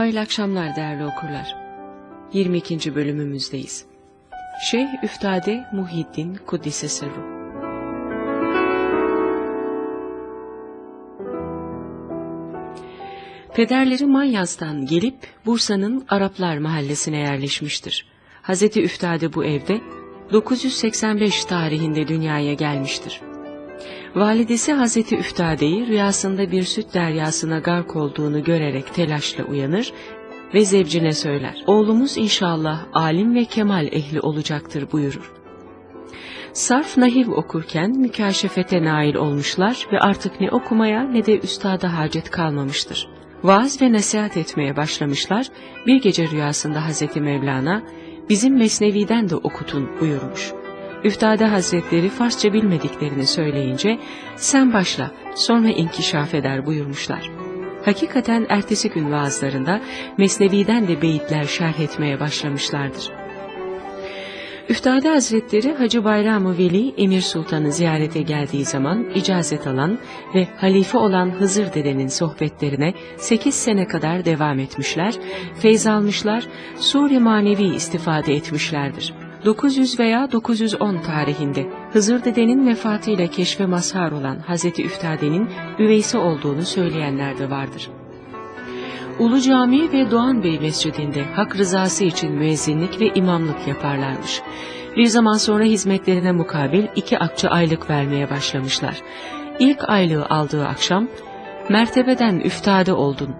Hayırlı akşamlar değerli okurlar. 22. bölümümüzdeyiz. Şeyh Üftade Muhyiddin Kuddise Sırru. Pederleri Manyas'tan gelip Bursa'nın Araplar mahallesine yerleşmiştir. Hazreti Üftade bu evde 985 tarihinde dünyaya gelmiştir. Validesi Hazreti Üftade'yi rüyasında bir süt deryasına gark olduğunu görerek telaşla uyanır ve zevcine söyler. Oğlumuz inşallah alim ve kemal ehli olacaktır buyurur. Sarf nahiv okurken mükaşefete nail olmuşlar ve artık ne okumaya ne de üstada hacet kalmamıştır. Vaaz ve nasihat etmeye başlamışlar, bir gece rüyasında Hazreti Mevlana, bizim Mesnevi'den de okutun buyurmuş. Üftade Hazretleri Farsça bilmediklerini söyleyince, sen başla, sonra inkişaf eder buyurmuşlar. Hakikaten ertesi gün vaazlarında Mesnevi'den de beyitler şerh etmeye başlamışlardır. Üftade Hazretleri Hacı Bayram-ı Veli Emir Sultan'ı ziyarete geldiği zaman icazet alan ve halife olan Hızır dedenin sohbetlerine 8 sene kadar devam etmişler, feyz almışlar, Suri manevi istifade etmişlerdir. 900 veya 910 tarihinde Hızır dedenin vefatıyla keşfe mazhar olan Hazreti Üftade'nin üveysi olduğunu söyleyenler de vardır. Ulu Cami ve Doğan Bey Mescidinde hak rızası için müezzinlik ve imamlık yaparlarmış. Bir zaman sonra hizmetlerine mukabil iki akçe aylık vermeye başlamışlar. İlk aylığı aldığı akşam, mertebeden üftade oldun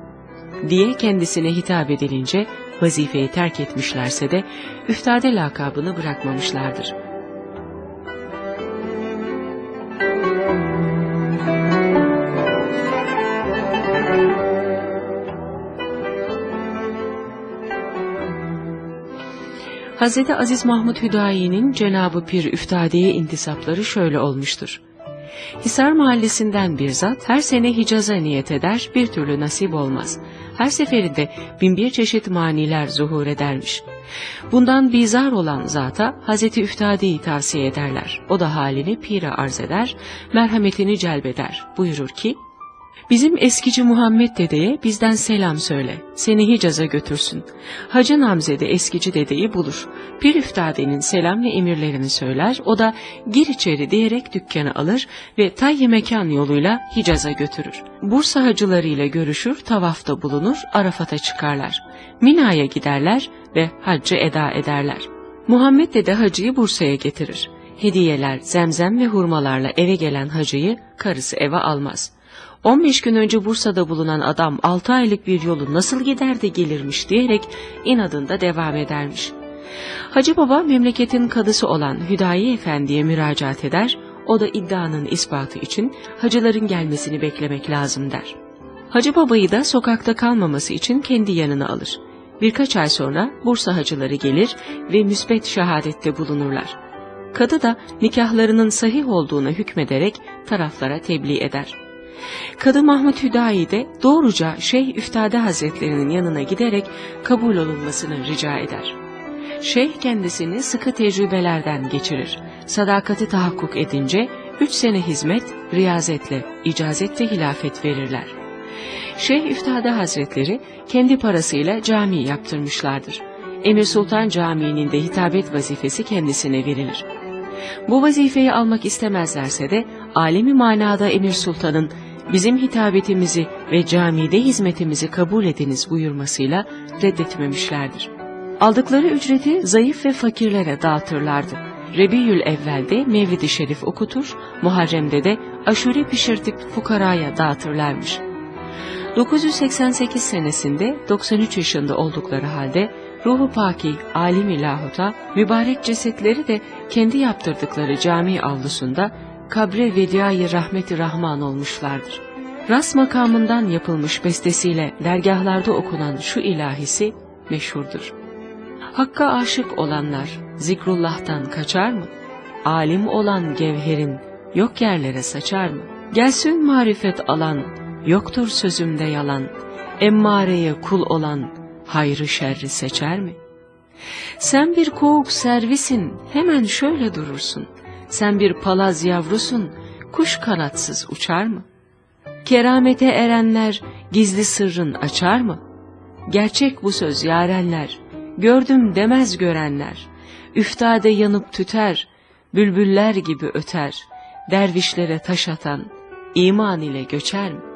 diye kendisine hitap edilince vazifeyi terk etmişlerse de üftade lakabını bırakmamışlardır. Hz. Aziz Mahmud Hüdayi'nin Cenabı Pir Üftade'ye intisapları şöyle olmuştur. Hisar mahallesinden bir zat her sene Hicaz'a niyet eder, bir türlü nasip olmaz. Her seferinde binbir çeşit maniler zuhur edermiş. Bundan bizar olan zata Hazreti Üftade'yi tavsiye ederler. O da halini pire arz eder, merhametini celbeder. Buyurur ki, Bizim eskici Muhammed dedeye bizden selam söyle. Seni Hicaz'a götürsün. Hacı Namzede eskici dedeyi bulur. Pir üftadenin selam ve emirlerini söyler. O da gir içeri diyerek dükkanı alır ve tayyi mekan yoluyla Hicaz'a götürür. Bursa hacılarıyla görüşür, tavafta bulunur, Arafat'a çıkarlar. Mina'ya giderler ve haccı eda ederler. Muhammed dede hacıyı Bursa'ya getirir. Hediyeler, zemzem ve hurmalarla eve gelen hacıyı karısı eve almaz.'' 15 gün önce Bursa'da bulunan adam 6 aylık bir yolu nasıl gider de gelirmiş diyerek inadında devam edermiş. Hacı Baba memleketin kadısı olan Hüdayi Efendi'ye müracaat eder, o da iddianın ispatı için hacıların gelmesini beklemek lazım der. Hacı Baba'yı da sokakta kalmaması için kendi yanına alır. Birkaç ay sonra Bursa hacıları gelir ve müsbet şehadette bulunurlar. Kadı da nikahlarının sahih olduğuna hükmederek taraflara tebliğ eder. Kadı Mahmut Hüdayi de doğruca Şeyh Üftade Hazretlerinin yanına giderek kabul olunmasını rica eder. Şeyh kendisini sıkı tecrübelerden geçirir. Sadakati tahakkuk edince üç sene hizmet, riyazetle, icazet ve hilafet verirler. Şeyh Üftade Hazretleri kendi parasıyla cami yaptırmışlardır. Emir Sultan Camii'nin de hitabet vazifesi kendisine verilir. Bu vazifeyi almak istemezlerse de alemi manada Emir Sultan'ın bizim hitabetimizi ve camide hizmetimizi kabul ediniz buyurmasıyla reddetmemişlerdir. Aldıkları ücreti zayıf ve fakirlere dağıtırlardı. Rebiyül evvelde Mevlid-i Şerif okutur, Muharrem'de de aşure pişirtip fukaraya dağıtırlarmış. 988 senesinde 93 yaşında oldukları halde Ruhu Paki, alim lahuta, mübarek cesetleri de kendi yaptırdıkları cami avlusunda kabre vediyayı rahmeti rahman olmuşlardır. Ras makamından yapılmış bestesiyle dergahlarda okunan şu ilahisi meşhurdur. Hakka aşık olanlar zikrullah'tan kaçar mı? Alim olan gevherin yok yerlere saçar mı? Gelsin marifet alan, yoktur sözümde yalan, emmareye kul olan hayrı şerri seçer mi? Sen bir kovuk servisin, hemen şöyle durursun. Sen bir palaz yavrusun, kuş kanatsız uçar mı? Keramete erenler gizli sırrın açar mı? Gerçek bu söz yarenler, gördüm demez görenler. Üftade yanıp tüter, bülbüller gibi öter, dervişlere taş atan, iman ile göçer mi?